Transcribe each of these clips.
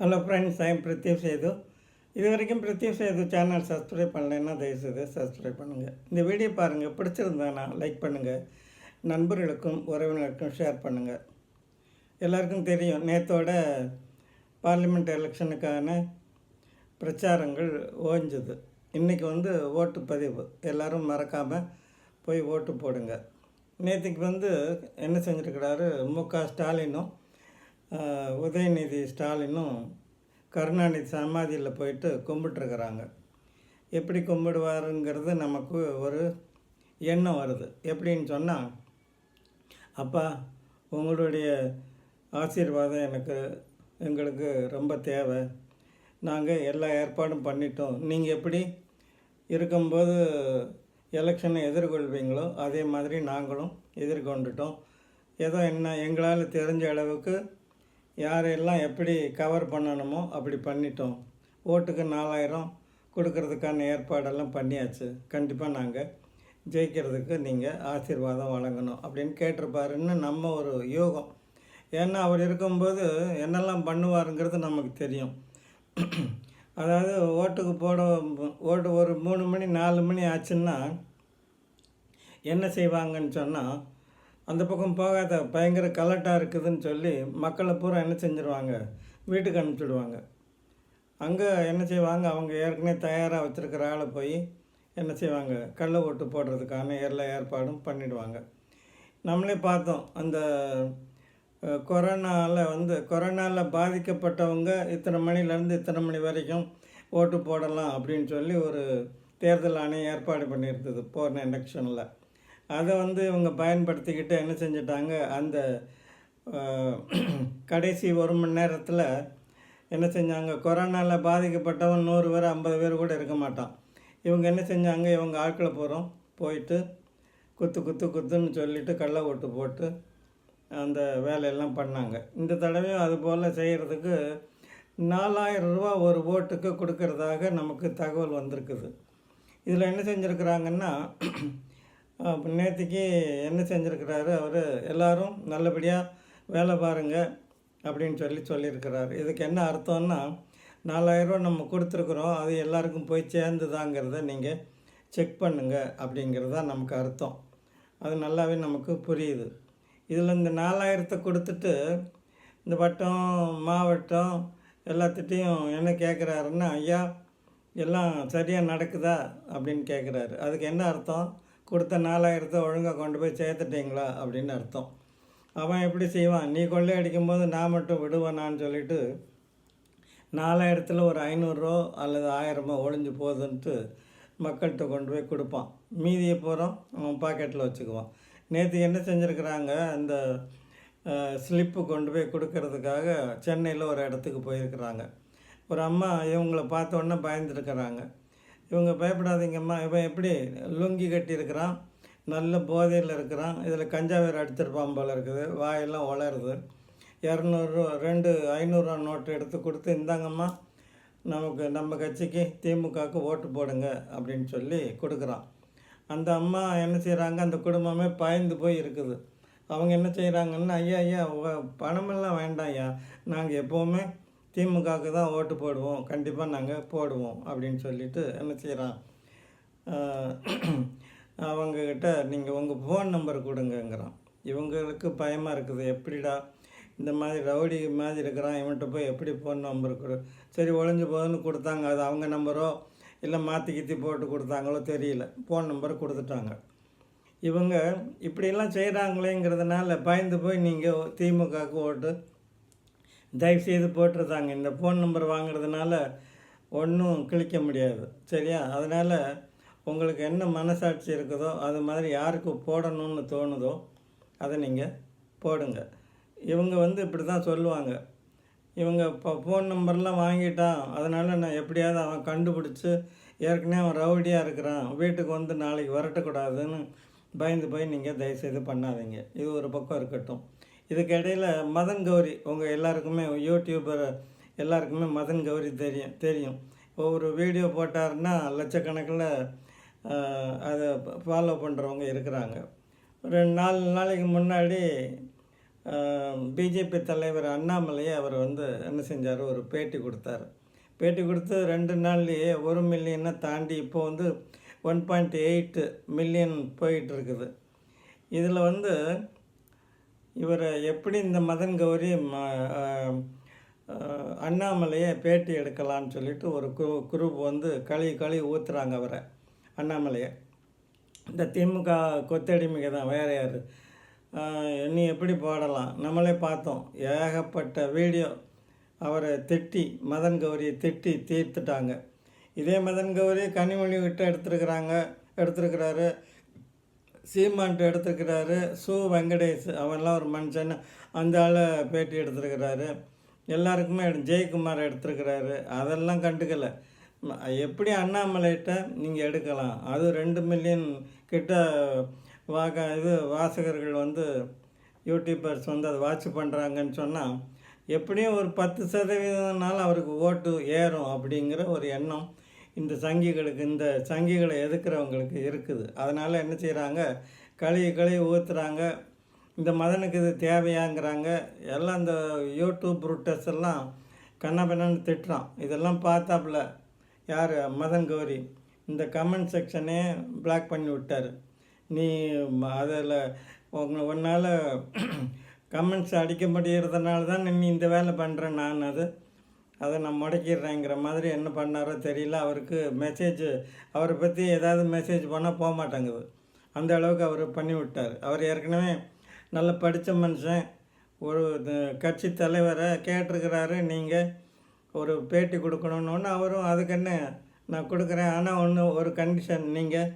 Hello friends I'm Pratyush Sethu. இது வரைக்கும் Pratyush Setu channel subscribe பண்ணலைன்னா தயவுசெய்து சப்ஸ்கிரைப் பண்ணுங்கள் இந்த வீடியோ பாருங்கள் பிடிச்சிருந்தானா லைக் பண்ணுங்கள் நண்பர்களுக்கும் உறவினருக்கும் ஷேர் பண்ணுங்கள் எல்லாருக்கும் தெரியும் நேத்தோட பார்லிமெண்ட் எலெக்ஷனுக்கான பிரச்சாரங்கள் ஓஞ்சது. இன்றைக்கி வந்து ஓட்டு பதிவு. எல்லாரும் மறக்காமல் போய் ஓட்டு போடுங்க. நேற்றுக்கு வந்து என்ன செஞ்சுருக்கிறாரு? மு க ஸ்டாலினும் உதயநிதி ஸ்டாலினும் கருணாநிதி சமாதியில் போயிட்டு கும்பிட்டுருக்குறாங்க. எப்படி கும்பிடுவாருங்கிறது நமக்கு ஒரு எண்ணம் வருது. எப்படின்னு சொன்னால் அப்பா உங்களுடைய ஆசீர்வாதம் எனக்கு எங்களுக்கு ரொம்ப தேவை. நாங்கள் எல்லா ஏற்பாடும் பண்ணிட்டோம். நீங்கள் எப்படி இருக்கும்போது எலெக்ஷனை எதிர்கொள்வீங்களோ அதே மாதிரி நாங்களும் எதிர்கொண்டுட்டோம். ஏதோ என்ன எங்களால் தெரிஞ்ச அளவுக்கு யாரையெல்லாம் எப்படி கவர் பண்ணணுமோ அப்படி பண்ணிட்டோம். ஓட்டுக்கு நாலாயிரம் கொடுக்கறதுக்கான ஏற்பாடெல்லாம் பண்ணியாச்சு. கண்டிப்பாக நாங்கள் ஜெயிக்கிறதுக்கு நீங்கள் ஆசீர்வாதம் வழங்கணும் அப்படின்னு கேட்டிருப்பாருன்னு நம்ம ஒரு யோகம். ஏன்னா அவர் இருக்கும்போது என்னெல்லாம் பண்ணுவாருங்கிறது நமக்கு தெரியும். அதாவது ஓட்டுக்கு போட ஓட்டு ஒரு மூணு மணி நாலு மணி ஆச்சுன்னா என்ன செய்வாங்கன்னு சொன்னால் அந்த பக்கம் போகாத பயங்கர கலட்டாக இருக்குதுன்னு சொல்லி மக்களை பூரா என்ன செஞ்சுருவாங்க? வீட்டுக்கு அனுப்பிச்சிடுவாங்க. அங்கே என்ன செய்வாங்க? அவங்க ஏற்கனவே தயாராக வச்சுருக்கிற ஆளை போய் என்ன செய்வாங்க? கள்ள ஓட்டு போடுறதுக்கான எல்லா ஏற்பாடும் பண்ணிடுவாங்க. நம்மளே பார்த்தோம் அந்த கொரோனாவில் வந்து கொரோனாவில் பாதிக்கப்பட்டவங்க இத்தனை மணிலேருந்து இத்தனை மணி வரைக்கும் ஓட்டு போடலாம் அப்படின்னு சொல்லி ஒரு தேர்தல் ஆணையம் ஏற்பாடு பண்ணியிருந்தது போன எலெக்ஷனில். அதை வந்து இவங்க பயன்படுத்திக்கிட்டு என்ன செஞ்சிட்டாங்க? அந்த கடைசி ஒரு மணி நேரத்தில் என்ன செஞ்சாங்க? கொரோனாவில் பாதிக்கப்பட்டவன் நூறு பேர் ஐம்பது பேர் கூட இருக்க மாட்டான். இவங்க என்ன செஞ்சாங்க? இவங்க ஆட்களை பூரம் போயிட்டு குத்து குத்து குத்துன்னு சொல்லிட்டு கள்ள ஓட்டு போட்டு அந்த வேலையெல்லாம் பண்ணாங்க. இந்த தடவையும் அதுபோல் செய்கிறதுக்கு நாலாயிரம் ரூபா ஒரு ஓட்டுக்கு கொடுக்கறதாக நமக்கு தகவல் வந்திருக்குது. இதில் என்ன செஞ்சுருக்குறாங்கன்னா நேற்றுக்கு என்ன செஞ்சுருக்கிறாரு? அவர் எல்லாரும் நல்லபடியாக வேலை பாருங்கள் அப்படின்னு சொல்லி சொல்லியிருக்கிறாரு. இதுக்கு என்ன அர்த்தம்னா நாலாயிரரூவா நம்ம கொடுத்துருக்குறோம். அது எல்லாருக்கும் போய் சேர்ந்துதாங்கிறத நீங்கள் செக் பண்ணுங்கள் அப்படிங்கிறது தான் நமக்கு அர்த்தம். அது நல்லாவே நமக்கு புரியுது. இதில் இந்த நாலாயிரத்தை கொடுத்துட்டு இந்த வட்டம் மாவட்டம் எல்லாத்திட்டையும் என்ன கேட்குறாருன்னா ஐயா எல்லாம் சரியாக நடக்குதா? அப்படின்னு கேட்குறாரு அதுக்கு என்ன அர்த்தம்? கொடுத்த நாலாயிரத்தை ஒழுங்காக கொண்டு போய் சேர்த்துட்டீங்களா அப்படின்னு அர்த்தம். அவன் எப்படி செய்வான்? நீ கொள்ளை அடிக்கும்போது நான் மட்டும் விடுவேனான்னு சொல்லிட்டு நாலாயிரத்தில் ஒரு ஐநூறுரூவா அல்லது ஆயிரமோ ஒழிஞ்சு போகுதுன்ட்டு மக்கள்கிட்ட கொண்டு போய் கொடுப்பான். மீதியை பூரா அவன் பாக்கெட்டில் வச்சுக்குவான். நேற்று என்ன செஞ்சுருக்குறாங்க? அந்த ஸ்லிப்பு கொண்டு போய் கொடுக்கறதுக்காக சென்னையில் ஒரு இடத்துக்கு போயிருக்கிறாங்க. ஒரு அம்மா இவங்கள பார்த்த உடனே பயந்துருக்கிறாங்க. இவங்க பயப்படாதீங்கம்மா. இவன் எப்படி லுங்கி கட்டியிருக்கிறான் நல்ல போதையில் இருக்கிறான் இதில் கஞ்சா வேறு அடிச்சிருப்பான் போல் இருக்குது வாயெல்லாம் வளருது இரநூறுவா ரெண்டு ஐநூறுரூவா நோட்டு எடுத்து கொடுத்து இந்தாங்கம்மா நமக்கு நம்ம கட்சிக்கு திமுகவுக்கு ஓட்டு போடுங்க அப்படின்னு சொல்லி கொடுக்குறான். அந்த அம்மா என்ன செய்கிறாங்க அந்த குடும்பமே பயந்து போய் இருக்குது. அவங்க என்ன செய்கிறாங்கன்னா ஐயா ஐயா பணமெல்லாம் வேண்டாம் ஐயா. நாங்கள் எப்போவுமே திமுகவுக்கு தான் ஓட்டு போடுவோம் கண்டிப்பாக நாங்கள் போடுவோம் அப்படின்னு சொல்லிட்டு என்ன செய்கிறான் அவங்கக்கிட்ட நீங்கள் உங்கள் ஃபோன் நம்பர் கொடுங்கங்கிறான். இவங்களுக்கு பயமாக இருக்குது எப்படிடா இந்த மாதிரி ரவுடி மாதிரி இருக்கிறான் இவன்கிட்ட போய் எப்படி ஃபோன் நம்பர் கொடு? சரி ஒழிஞ்சு போகுதுன்னு கொடுத்தாங்க. அது அவங்க நம்பரோ இல்லை மாற்றி கித்தி போட்டு கொடுத்தாங்களோ தெரியல. ஃபோன் நம்பர் கொடுத்துட்டாங்க. இவங்க இப்படியெல்லாம் செய்கிறாங்களேங்கிறதுனால பயந்து போய் நீங்கள் திமுகவுக்கு ஓட்டு தயவுசெய்து போட்டிருந்தாங்க இந்த ஃபோன் நம்பர் வாங்குறதுனால ஒன்றும் கிழிக்க முடியாது. சரியா? அதனால் உங்களுக்கு என்ன மனசாட்சி இருக்குதோ அது மாதிரி யாருக்கு போடணும்னு தோணுதோ அதை நீங்கள் போடுங்க. இவங்க வந்து இப்படி தான் சொல்லுவாங்க. இவங்க இப்போ ஃபோன் நம்பர்லாம் வாங்கிட்டான். அதனால் நான் எப்படியாவது அவன் கண்டுபிடிச்சி ஏற்கனவே அவன் ரவுடியாக இருக்கிறான். வீட்டுக்கு வந்து நாளைக்கு வரட்டக்கூடாதுன்னு பயந்து போய் நீங்கள் தயவுசெய்து பண்ணாதீங்க. இது ஒரு பக்கம் இருக்கட்டும். இதுக்கு இடையில் மதன் கௌரி உங்கள் எல்லாருக்குமே யூடியூபர் எல்லாருக்குமே மதன் கௌரி தெரியும் தெரியும். ஒவ்வொரு வீடியோ போட்டாருன்னா லட்சக்கணக்கில் அதை ஃபாலோ பண்ணுறவங்க இருக்கிறாங்க. ரெண்டு நாலு நாளைக்கு முன்னாடி பிஜேபி தலைவர் அண்ணாமலையை அவர் வந்து என்ன செஞ்சார்? ஒரு பேட்டி கொடுத்தாரு. பேட்டி கொடுத்து ரெண்டு நாள்லேயே ஒரு மில்லியனை தாண்டி இப்போ வந்து ஒன் பாயிண்ட் எயிட் மில்லியன் போயிட்டுருக்குது இதில் வந்து இவரை எப்படி இந்த மதன் கௌரி ம- அண்ணாமலையை பேட்டி எடுக்கலான்னு சொல்லிட்டு ஒரு குரு குரூப் வந்து களி களி ஊற்றுறாங்க அவரை அண்ணாமலையை. இந்த திமுக கொத்தடிமைக்கு தான் வேற யார். நீ எப்படி பாடலாம்? நம்மளே பார்த்தோம். ஏகப்பட்ட வீடியோ அவரை திட்டி மதன் கௌரியை திட்டி தீர்த்துட்டாங்க. இதே மதன் கௌரி கனிமொழி விட்டு எடுத்திருக்கிறாங்க எடுத்திருக்கிறாரு. சீமான்ட்டு எடுத்துருக்கிறாரு சு. வெங்கடேஷ் அவன்லாம் ஒரு மனுஷன் அந்த ஆள் பேட்டி எடுத்திருக்கிறாரு. எல்லாருக்குமே எடு- ஜெயக்குமார் எடுத்திருக்கிறாரு. அதெல்லாம் கண்டுக்கலை. எப்படி அண்ணாமலைகிட்ட நீங்கள் எடுக்கலாம்? அது ரெண்டு மில்லியன் கிட்ட வாக இது வாசகர்கள் வந்து யூடியூபர்ஸ் வந்து அதை வாட்ச் பண்ணுறாங்கன்னு சொன்னால் எப்படியும் ஒரு பத்து சதவீதம்னால அவருக்கு ஓட்டு ஏறும் அப்படிங்கிற ஒரு எண்ணம் இந்த சங்கிகளுக்கு இந்த சங்கிகளை எதுக்குறவங்களுக்கு இருக்குது? அதனால் என்ன செய்கிறாங்க களி கழுவி ஊற்றுறாங்க இந்த மதனுக்கு இது தேவையாங்கிறாங்க. எல்லாம் இந்த யூடியூப் ரூட்டர்ஸ் எல்லாம் கண்ணபெண்ணன்னு திட்டுறான். இதெல்லாம் பார்த்தாப்புல. யார்? மதன் கௌரி. இந்த கமெண்ட் செக்ஷனே பிளாக் பண்ணி விட்டார். நீ அதில் உங்களை உன்னால் கமெண்ட்ஸ் அடிக்க முடியறதுனால தான் நீ இந்த வேலை பண்ணுறேன் நான் அது. அதை நான் முடக்கிடுறேங்கிற மாதிரி என்ன பண்ணாரோ தெரியல. அவருக்கு மெசேஜ் அவரை பற்றி ஏதாவது மெசேஜ் பண்ணால் போக மாட்டேங்குது. அந்த அளவுக்கு அவர் பண்ணி விட்டார். அவர் ஏற்கனவே நல்ல படித்த மனுஷன். ஒரு கட்சி தலைவரை கேட்டிருக்கிறாரு. நீங்கள் ஒரு பேட்டி கொடுக்கணுன்னு அவரும் அதுக்கு என்ன நான் கொடுக்குறேன். ஆனால் ஒன்று ஒரு கண்டிஷன் நீங்கள்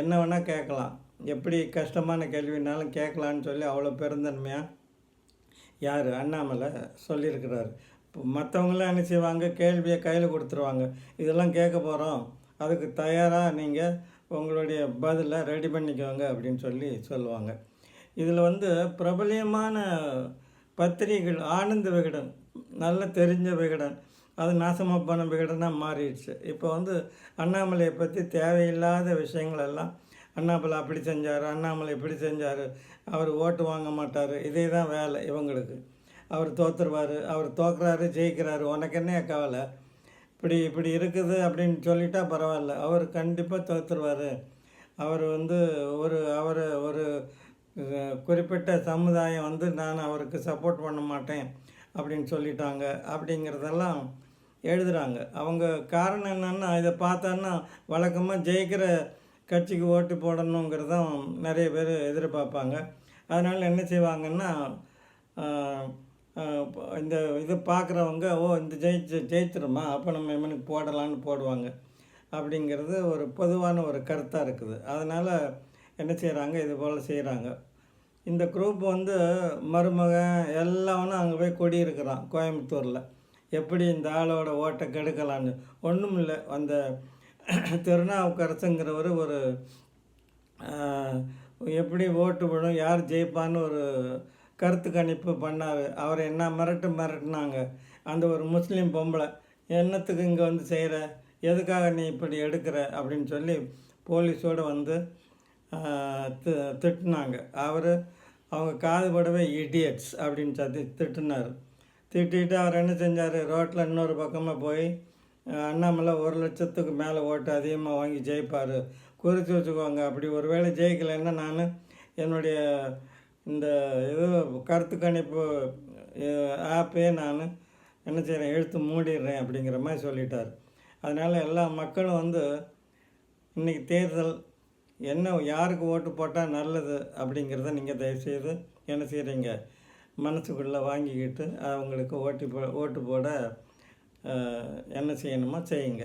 என்ன வேணால் கேட்கலாம். எப்படி கஷ்டமான கேள்வினாலும் கேட்கலான்னு சொல்லி அவ்வளோ பெருந்தன்மையாக யார்? அண்ணாமலை சொல்லியிருக்கிறாரு. மற்றவங்களாம் என்ன செய்வாங்க? கேள்வியை கையில் கொடுத்துருவாங்க. இதெல்லாம் கேட்க போகிறோம் அதுக்கு தயாராக நீங்கள் உங்களுடைய பதிலை ரெடி பண்ணிக்கோங்க அப்படின்னு சொல்லி சொல்லுவாங்க. இதில் வந்து பிரபலியமான பத்திரிகைகள் ஆனந்த விகடன் நல்ல தெரிஞ்ச விகடன் அது நாசமாக போன விகடனாக மாறிடுச்சு. இப்போ வந்து அண்ணாமலையை பற்றி தேவையில்லாத விஷயங்கள் எல்லாம் அண்ணாமலை அப்படி செஞ்சார் அண்ணாமலை இப்படி செஞ்சார் அவர் ஓட்டு வாங்க மாட்டார் இதே தான் வேலை இவங்களுக்கு. அவர் தோத்துருவார் அவர் தோக்குறாரு ஜெயிக்கிறாரு. உனக்கு என்ன கவலை? இப்படி இப்படி இருக்குது அப்படின்னு சொல்லிட்டா பரவாயில்ல. அவர் கண்டிப்பாக தோத்துருவார். அவர் வந்து ஒரு அவர் ஒரு குறிப்பிட்ட சமுதாயம் வந்து நான் அவருக்கு சப்போர்ட் பண்ண மாட்டேன் அப்படின்னு சொல்லிட்டாங்க. அப்படிங்கிறதெல்லாம் எழுதுகிறாங்க அவங்க காரணம் என்னென்னா இதை பார்த்தான்னா வழக்கமாக ஜெயிக்கிற கட்சிக்கு ஓட்டு போடணுங்கிறதும் நிறைய பேர் எதிர்பார்ப்பாங்க. அதனால் என்ன செய்வாங்கன்னா இந்த இது பார்க்குறவங்க ஓ இந்த ஜெயிச்சு ஜெயிச்சிருமா அப்போ நம்ம எமனுக்கு போடலான்னு போடுவாங்க. அப்படிங்கிறது ஒரு பொதுவான ஒரு கருத்தாக இருக்குது. அதனால் என்ன செய்கிறாங்க இது போல் செய்கிறாங்க இந்த குரூப் வந்து மருமகன் எல்லாவனும் அங்கே போய் குடியிருக்கிறான் கோயம்புத்தூரில். எப்படி இந்த ஆளோட ஓட்டை கெடுக்கலான்னு ஒன்றும் இல்லை. அந்த திருநாவுக்கரசுங்கிறவர் ஒரு எப்படி ஓட்டு விடும் யார் ஜெயிப்பான்னு ஒரு கருத்து கணிப்பு பண்ணார் அவர் என்ன மிரட்டு மிரட்டினாங்க. அந்த ஒரு முஸ்லீம் பொம்பளை என்னத்துக்கு இங்கே வந்து செய்கிற எதுக்காக நீ இப்படி எடுக்கிற? அப்படின்னு சொல்லி போலீஸோடு வந்து தி திட்டினாங்க. அவர் அவங்க காதுபடவே இடியட்ஸ் அப்படின்னு சொல்லி திட்டினார். திட்டிட்டு அவர் என்ன செஞ்சார்? ரோட்டில் இன்னொரு பக்கமாக போய் அண்ணாமலை ஒரு லட்சத்துக்கு மேலே ஓட்டு அதிகமாக வாங்கி ஜெயிப்பார். குறித்து வச்சுக்கோங்க. அப்படி ஒரு வேளை ஜெயிக்கலைன்னா நான் என்னுடைய இந்த இது கருத்து கணிப்பு ஆப்பே நான் என்ன செய்கிறேன் எழுத்து மூடிடுறேன் அப்படிங்கிற மாதிரி சொல்லிட்டார். அதனால் எல்லா மக்களும் வந்து இன்றைக்கி தேர்தல் என்ன யாருக்கு ஓட்டு போட்டால் நல்லது அப்படிங்கிறத நீங்கள் தயவுசெய்து என்ன செய்கிறீங்க மனசுக்குள்ளே வாங்கிக்கிட்டு அவங்களுக்கு ஓட்டு போ ஓட்டு போட என்ன செய்யணுமோ செய்யுங்க.